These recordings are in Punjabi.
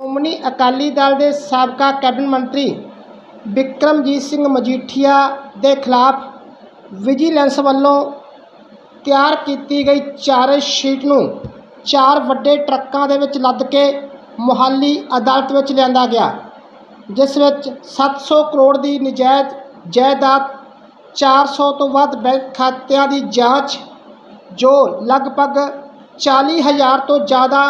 ਸ਼੍ਰੋਮਣੀ ਅਕਾਲੀ ਦਲ ਦੇ ਸਾਬਕਾ ਕੈਬਨਿਟ ਮੰਤਰੀ ਬਿਕਰਮਜੀਤ ਸਿੰਘ ਮਜੀਠੀਆ ਦੇ ਖਿਲਾਫ ਵਿਜੀਲੈਂਸ ਵੱਲੋਂ ਤਿਆਰ ਕੀਤੀ ਗਈ ਚਾਰਜ ਸ਼ੀਟ ਨੂੰ ਚਾਰ ਵੱਡੇ ਟਰੱਕਾਂ ਦੇ ਵਿੱਚ ਲੱਦ ਕੇ ਮੁਹਾਲੀ ਅਦਾਲਤ ਵਿੱਚ ਲਿਆਂਦਾ ਗਿਆ, ਜਿਸ ਵਿੱਚ 700 ਕਰੋੜ ਦੀ ਨਜਾਇਜ਼ ਜਾਇਦਾਦ 400 ਤੋਂ ਵੱਧ ਬੈਂਕ ਖਾਤਿਆਂ ਦੀ ਜਾਂਚ, ਜੋ ਲਗਭਗ 40000 ਤੋਂ ਜ਼ਿਆਦਾ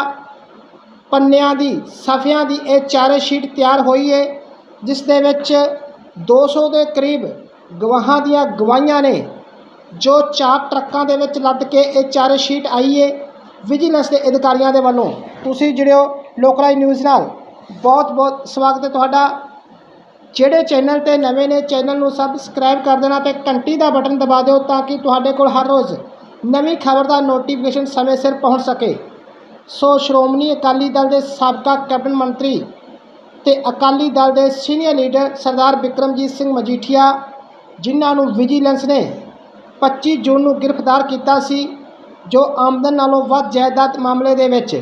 ਪੰਨਿਆਂ ਦੀ, ਸਫ਼ਿਆਂ ਦੀ ਇਹ ਚਾਰਜ ਸ਼ੀਟ ਤਿਆਰ ਹੋਈ ਹੈ ਜਿਸ ਦੇ ਵਿੱਚ 200 ਦੇ ਕਰੀਬ ਗਵਾਹਾਂ ਦੀਆਂ ਗਵਾਹੀਆਂ ਨੇ, ਜੋ ਚਾਰ ਟਰੱਕਾਂ ਦੇ ਵਿੱਚ ਲੱਦ ਕੇ ਇਹ ਚਾਰਜ ਸ਼ੀਟ ਆਈ ਹੈ ਵਿਜੀਲੈਂਸ ਦੇ ਅਧਿਕਾਰੀਆਂ ਦੇ ਵੱਲੋਂ। ਤੁਸੀਂ ਜੁੜਿਓ ਲੋਕਰਾਜ ਨਿਊਜ਼ ਨਾਲ। ਬਹੁਤ ਬਹੁਤ ਸਵਾਗਤ ਹੈ ਤੁਹਾਡਾ। ਜਿਹੜੇ ਚੈਨਲ ਤੇ ਨਵੇਂ ਨੇ, ਚੈਨਲ ਨੂੰ ਸਬਸਕ੍ਰਾਈਬ ਕਰ ਦੇਣਾ ਤੇ ਘੰਟੀ ਦਾ ਬਟਨ ਦਬਾ ਦਿਓ ਤਾਂ ਕਿ ਤੁਹਾਡੇ ਕੋਲ ਹਰ ਰੋਜ਼ ਨਵੀਂ ਖਬਰ ਦਾ ਨੋਟੀਫਿਕੇਸ਼ਨ ਸਮੇਂ ਸਿਰ ਪਹੁੰਚ ਸਕੇ। ਸੋ ਸ਼੍ਰੋਮਣੀ ਅਕਾਲੀ ਦਲ ਦੇ ਸਾਬਕਾ ਕੈਬਨਿਟ ਮੰਤਰੀ ਤੇ ਅਕਾਲੀ ਦਲ ਦੇ ਸੀਨੀਅਰ ਲੀਡਰ ਸਰਦਾਰ ਬਿਕਰਮਜੀਤ ਸਿੰਘ ਮਜੀਠੀਆ, ਜਿਨ੍ਹਾਂ ਨੂੰ ਵਿਜੀਲੈਂਸ ਨੇ 25 ਜੂਨ ਨੂੰ ਗ੍ਰਿਫਤਾਰ ਕੀਤਾ ਸੀ, ਜੋ ਆਮਦਨ ਨਾਲੋਂ ਵੱਧ ਜਾਇਦਾਦ ਮਾਮਲੇ ਦੇ ਵਿੱਚ।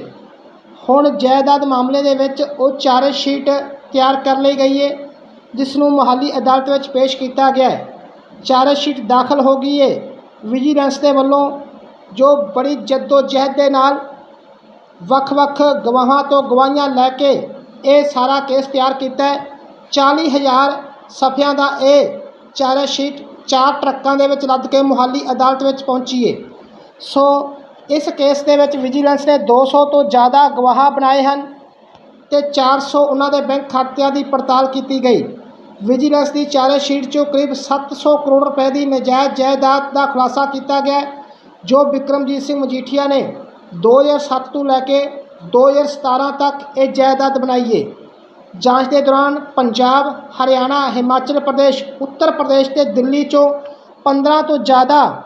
ਹੁਣ ਜਾਇਦਾਦ ਮਾਮਲੇ ਦੇ ਵਿੱਚ ਉਹ ਚਾਰਜ ਸ਼ੀਟ ਤਿਆਰ ਕਰ ਲਈ ਗਈ ਹੈ ਜਿਸ ਨੂੰ ਮੁਹਾਲੀ ਅਦਾਲਤ ਵਿੱਚ ਪੇਸ਼ ਕੀਤਾ ਗਿਆ ਹੈ। ਚਾਰਜ ਸ਼ੀਟ ਦਾਖਲ ਹੋ ਗਈ ਹੈ ਵਿਜੀਲੈਂਸ ਦੇ ਵੱਲੋਂ, ਜੋ ਬੜੀ ਜਹਿਦ ਦੇ ਨਾਲ ਵੱਖ-ਵੱਖ ਗਵਾਹਾਂ ਤੋਂ ਗਵਾਹੀਆਂ ਲੈ ਕੇ ਇਹ ਸਾਰਾ ਕੇਸ ਤਿਆਰ ਕੀਤਾ ਹੈ। 40000 ਸਫ਼ਿਆਂ ਦਾ ਇਹ ਚਾਰਜ ਸ਼ੀਟ ਚਾਰ ਟਰੱਕਾਂ ਦੇ ਵਿੱਚ ਲੱਦ ਕੇ ਮੁਹਾਲੀ ਅਦਾਲਤ ਵਿੱਚ ਪਹੁੰਚੀ ਹੈ ਸੋ ਇਸ ਕੇਸ ਦੇ ਵਿੱਚ ਵਿਜੀਲੈਂਸ ਨੇ 200 ਤੋਂ ਜ਼ਿਆਦਾ ਗਵਾਹ ਬਣਾਏ ਹਨ ਤੇ 400 ਉਹਨਾਂ ਦੇ ਬੈਂਕ ਖਾਤਿਆਂ ਦੀ ਪੜਤਾਲ ਕੀਤੀ ਗਈ। ਵਿਜੀਲੈਂਸ ਦੀ ਚਾਰਜ ਸ਼ੀਟ 'ਚੋਂ ਕਰੀਬ 700 ਕਰੋੜ ਰੁਪਏ ਦੀ ਨਜਾਇਜ਼ ਜਾਇਦਾਦ ਦਾ ਖੁਲਾਸਾ ਕੀਤਾ ਗਿਆ, ਜੋ ਬਿਕਰਮਜੀਤ ਸਿੰਘ ਮਜੀਠੀਆ ਨੇ 2007 ਤੋਂ ਲੈ ਕੇ 2017 ਤੱਕ ਇਹ ਜਾਇਦਾਦ ਬਣਾਈਏ। ਜਾਂਚ ਦੇ ਦੌਰਾਨ ਪੰਜਾਬ, ਹਰਿਆਣਾ, ਹਿਮਾਚਲ ਪ੍ਰਦੇਸ਼, ਉੱਤਰ ਪ੍ਰਦੇਸ਼ ਤੇ ਦਿੱਲੀ 'ਚੋਂ 15 ਤੋਂ ਜ਼ਿਆਦਾ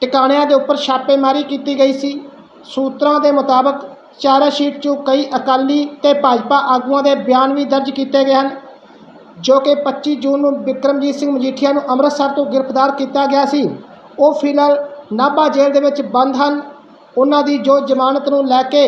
ਟਿਕਾਣਿਆਂ ਦੇ ਉੱਪਰ ਛਾਪੇਮਾਰੀ ਕੀਤੀ ਗਈ ਸੀ। ਸੂਤਰਾਂ ਦੇ ਮੁਤਾਬਕ ਚਾਰਜ ਸ਼ੀਟ 'ਚੋਂ ਕਈ ਅਕਾਲੀ ਤੇ ਭਾਜਪਾ ਆਗੂਆਂ ਦੇ ਬਿਆਨ ਵੀ ਦਰਜ ਕੀਤੇ ਗਏ ਹਨ, ਜੋ ਕਿ 25 ਜੂਨ ਨੂੰ ਬਿਕਰਮਜੀਤ ਸਿੰਘ ਮਜੀਠੀਆ ਨੂੰ ਅੰਮ੍ਰਿਤਸਰ ਤੋਂ ਗ੍ਰਿਫਤਾਰ ਕੀਤਾ ਗਿਆ ਸੀ। ਉਹ ਫਿਲਹਾਲ ਨਾਭਾ ਜੇਲ੍ਹ ਦੇ ਵਿੱਚ ਬੰਦ ਹਨ। ਉਹਨਾਂ ਦੀ ਜੋ ਜ਼ਮਾਨਤ ਨੂੰ ਲੈ ਕੇ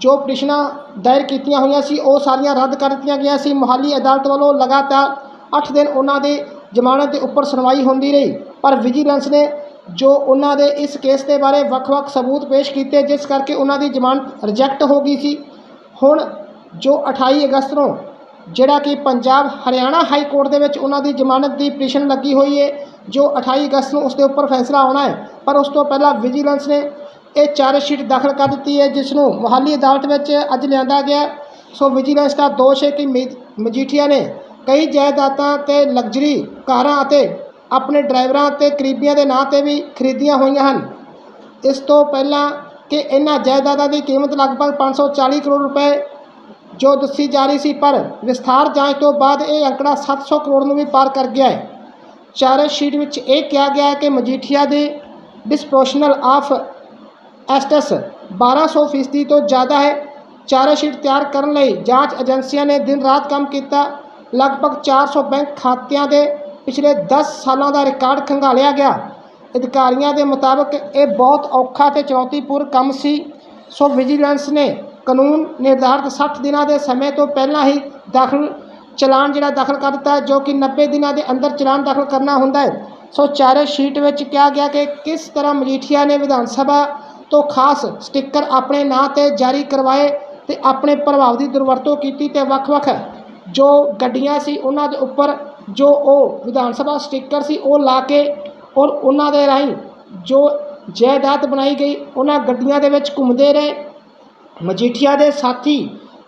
ਜੋ ਪਟੀਸ਼ਨਾਂ ਦਾਇਰ ਕੀਤੀਆਂ ਹੋਈਆਂ ਸੀ, ਉਹ ਸਾਰੀਆਂ ਰੱਦ ਕਰ ਦਿੱਤੀਆਂ ਗਈਆਂ ਸੀ। ਮੁਹਾਲੀ ਅਦਾਲਤ ਵੱਲੋਂ ਲਗਾਤਾਰ 8 ਦਿਨ ਉਹਨਾਂ ਦੀ ਜ਼ਮਾਨਤ ਦੇ ਉੱਪਰ ਸੁਣਵਾਈ ਹੁੰਦੀ ਰਹੀ। ਪਰ ਵਿਜੀਲੈਂਸ ਨੇ ਜੋ ਉਹਨਾਂ ਦੇ ਇਸ ਕੇਸ ਦੇ ਬਾਰੇ ਵੱਖ-ਵੱਖ ਸਬੂਤ ਪੇਸ਼ ਕੀਤੇ, ਜਿਸ ਕਰਕੇ ਉਹਨਾਂ ਦੀ ਜ਼ਮਾਨਤ ਰਿਜੈਕਟ ਹੋ ਗਈ ਸੀ। ਹੁਣ ਜੋ 28 ਅਗਸਤ ਨੂੰ ਜਿਹੜਾ ਕਿ ਪੰਜਾਬ ਹਰਿਆਣਾ ਹਾਈ ਕੋਰਟ ਦੇ ਵਿੱਚ ਉਹਨਾਂ ਦੀ ਜ਼ਮਾਨਤ ਦੀ ਪਟੀਸ਼ਨ ਲੱਗੀ ਹੋਈ ਹੈ ਜੋ 28 ਅਗਸਤ ਨੂੰ ਉਸ ਦੇ ਉੱਪਰ ਫੈਸਲਾ ਆਉਣਾ ਹੈ, ਪਰ ਉਸ ਤੋਂ ਪਹਿਲਾਂ ਵਿਜੀਲੈਂਸ ਨੇ ਇਹ ਚਾਰਜ ਸ਼ੀਟ ਦਾਖਲ ਕਰ ਦਿੱਤੀ ਹੈ, ਜਿਸ ਨੂੰ ਮੁਹਾਲੀ ਅਦਾਲਤ ਵਿੱਚ ਅੱਜ ਲਿਆਂਦਾ ਗਿਆ ਸੋ ਵਿਜੀਲੈਂਸ ਦਾ ਦੋਸ਼ ਹੈ ਕਿ ਮਜੀਠੀਆ ਨੇ ਕਈ ਜਾਇਦਾਦਾਂ ਤੇ ਲਗਜ਼ਰੀ ਕਾਰਾਂ ਅਤੇ ਆਪਣੇ ਡਰਾਈਵਰਾਂ ਤੇ ਕਰੀਬੀਆਂ ਦੇ ਨਾਂ ਤੇ ਵੀ ਖਰੀਦੀਆਂ ਹੋਈਆਂ ਹਨ। ਇਸ ਤੋਂ ਪਹਿਲਾਂ ਕਿ ਇਹਨਾਂ ਜਾਇਦਾਦਾਂ ਦੀ ਕੀਮਤ ਲਗਭਗ 540 ਕਰੋੜ ਰੁਪਏ ਜੋ ਦੱਸੀ ਜਾ ਰਹੀ ਸੀ, ਪਰ ਵਿਸਥਾਰ ਜਾਂਚ ਤੋਂ ਬਾਅਦ ਇਹ ਅੰਕੜਾ 700 ਕਰੋੜ ਨੂੰ ਵੀ ਪਾਰ ਕਰ ਗਿਆ ਹੈ। ਚਾਰਜ ਸ਼ੀਟ ਵਿੱਚ ਇਹ ਕਿਹਾ ਗਿਆ ਹੈ ਕਿ ਮਜੀਠੀਆ ਦੇ ਡਿਸਪੋਰਸ਼ਨਲ ਆਫ ਐਸਟਸ 1200 ਫੀਸਦੀ ਤੋਂ ਜ਼ਿਆਦਾ ਹੈ। ਚਾਰਜ ਸ਼ੀਟ ਤਿਆਰ ਕਰਨ ਲਈ ਜਾਂਚ ਏਜੰਸੀਆਂ ਨੇ ਦਿਨ ਰਾਤ ਕੰਮ ਕੀਤਾ। ਲਗਭਗ 400 ਬੈਂਕ ਖਾਤਿਆਂ ਦੇ ਪਿਛਲੇ 10 ਸਾਲਾਂ ਦਾ ਰਿਕਾਰਡ ਖੰਗਾਲਿਆ ਗਿਆ। ਅਧਿਕਾਰੀਆਂ ਦੇ ਮੁਤਾਬਕ ਇਹ ਬਹੁਤ ਔਖਾ ਤੇ ਚੁਣੌਤੀਪੂਰਨ ਕੰਮ ਸੀ। ਸੋ ਵਿਜੀਲੈਂਸ ਨੇ ਕਾਨੂੰਨ ਨਿਰਧਾਰਤ 60 ਦਿਨਾਂ ਦੇ ਸਮੇਂ ਤੋਂ ਪਹਿਲਾਂ ਹੀ ਦਾਖਲ ਚਲਾਨ ਜਿਹੜਾ ਦਾਖਲ ਕਰ ਦਿੱਤਾ ਜੋ ਕਿ 90 ਦਿਨਾਂ ਦੇ ਅੰਦਰ ਚਲਾਨ ਦਾਖਲ ਕਰਨਾ ਹੁੰਦਾ ਹੈ। ਸੋ ਚਾਰਜ ਸ਼ੀਟ ਵਿੱਚ ਕਿਹਾ ਗਿਆ ਕਿ ਕਿਸ ਤਰ੍ਹਾਂ ਮਜੀਠੀਆ ਨੇ ਵਿਧਾਨ ਸਭਾ ਤੋਂ ਖਾਸ ਸਟicker ਆਪਣੇ ਨਾਂ ਤੇ ਜਾਰੀ ਕਰਵਾਏ ਤੇ ਆਪਣੇ ਪ੍ਰਭਾਵ ਦੀ ਦੁਰਵਰਤੋਂ ਕੀਤੀ ਤੇ ਵੱਖ-ਵੱਖ ਜੋ ਗੱਡੀਆਂ ਸੀ, ਉਹਨਾਂ ਦੇ ਉੱਪਰ ਜੋ ਉਹ ਵਿਧਾਨ ਸਭਾ ਸਟicker ਸੀ, ਉਹ ਲਾ ਕੇ ਔਰ ਉਹਨਾਂ ਦੇ ਰਾਹੀਂ ਜੋ ਜਾਇਦਾਦ ਬਣਾਈ ਗਈ, ਉਹਨਾਂ ਗੱਡੀਆਂ ਦੇ ਵਿੱਚ ਘੁੰਮਦੇ ਰਹੇ। ਮਜੀਠੀਆ ਦੇ ਸਾਥੀ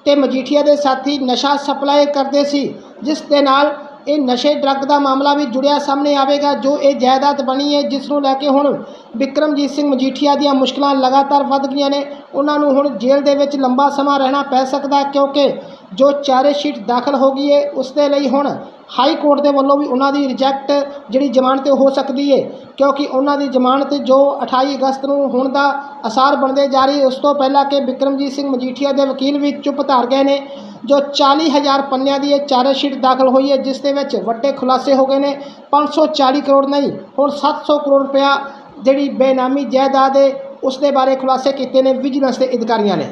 ਤੇ ਮਜੀਠੀਆ ਦੇ ਸਾਥੀ ਨਸ਼ਾ ਸਪਲਾਈ ਕਰਦੇ ਸੀ, ਜਿਸ ਦੇ ਨਾਲ ਇਹ ਨਸ਼ੇ ਡਰੱਗ ਦਾ ਮਾਮਲਾ ਵੀ ਜੁੜਿਆ ਸਾਹਮਣੇ ਆਵੇਗਾ, ਜੋ ਇਹ ਜਾਇਦਾਦ ਬਣੀ ਹੈ, ਜਿਸ ਨੂੰ ਲੈ ਕੇ ਹੁਣ ਬਿਕਰਮਜੀਤ ਸਿੰਘ ਮਜੀਠੀਆ ਦੀਆਂ ਮੁਸ਼ਕਲਾਂ ਲਗਾਤਾਰ ਵੱਧ ਗਈਆਂ ਨੇ। ਉਹਨਾਂ ਨੂੰ ਹੁਣ ਜੇਲ੍ਹ ਦੇ ਵਿੱਚ ਲੰਬਾ ਸਮਾਂ ਰਹਿਣਾ ਪੈ ਸਕਦਾ ਕਿਉਂਕਿ ਜੋ ਚਾਰਜ ਸ਼ੀਟ ਦਾਖਲ ਹੋ ਗਈ ਹੈ, ਉਸ ਦੇ ਲਈ ਹੁਣ ਹਾਈ ਕੋਰਟ ਦੇ ਵੱਲੋਂ ਵੀ ਉਹਨਾਂ ਦੀ ਰਿਜੈਕਟ ਜਿਹੜੀ ਜ਼ਮਾਨਤ ਹੋ ਸਕਦੀ ਹੈ ਕਿਉਂਕਿ ਉਹਨਾਂ ਦੀ ਜ਼ਮਾਨਤ ਜੋ 28 ਅਗਸਤ ਨੂੰ ਹੋਣ ਦਾ ਅਸਾਰ ਬਣਦੇ ਜਾ ਰਹੀ ਹੈ ਉਸ ਤੋਂ ਪਹਿਲਾਂ ਕਿ ਬਿਕਰਮਜੀਤ ਸਿੰਘ ਮਜੀਠੀਆ ਦੇ ਵਕੀਲ ਵੀ ਚੁੱਪ ਧਾਰ ਗਏ ਨੇ, ਜੋ 40000 ਪੰਨਿਆਂ ਦੀ ਇਹ ਚਾਰਜ ਸ਼ੀਟ ਦਾਖਲ ਹੋਈ ਹੈ ਜਿਸ ਦੇ ਵਿੱਚ ਵੱਡੇ ਖੁਲਾਸੇ ਹੋ ਗਏ ਨੇ 540 ਕਰੋੜ ਨਹੀਂ ਹੁਣ 700 ਕਰੋੜ ਰੁਪਇਆ ਜਿਹੜੀ ਬੇਨਾਮੀ ਜਾਇਦਾਦ ਹੈ ਉਸ ਦੇ ਬਾਰੇ ਖੁਲਾਸੇ ਕੀਤੇ ਨੇ ਵਿਜੀਲੈਂਸ ਦੇ ਅਧਿਕਾਰੀਆਂ ਨੇ।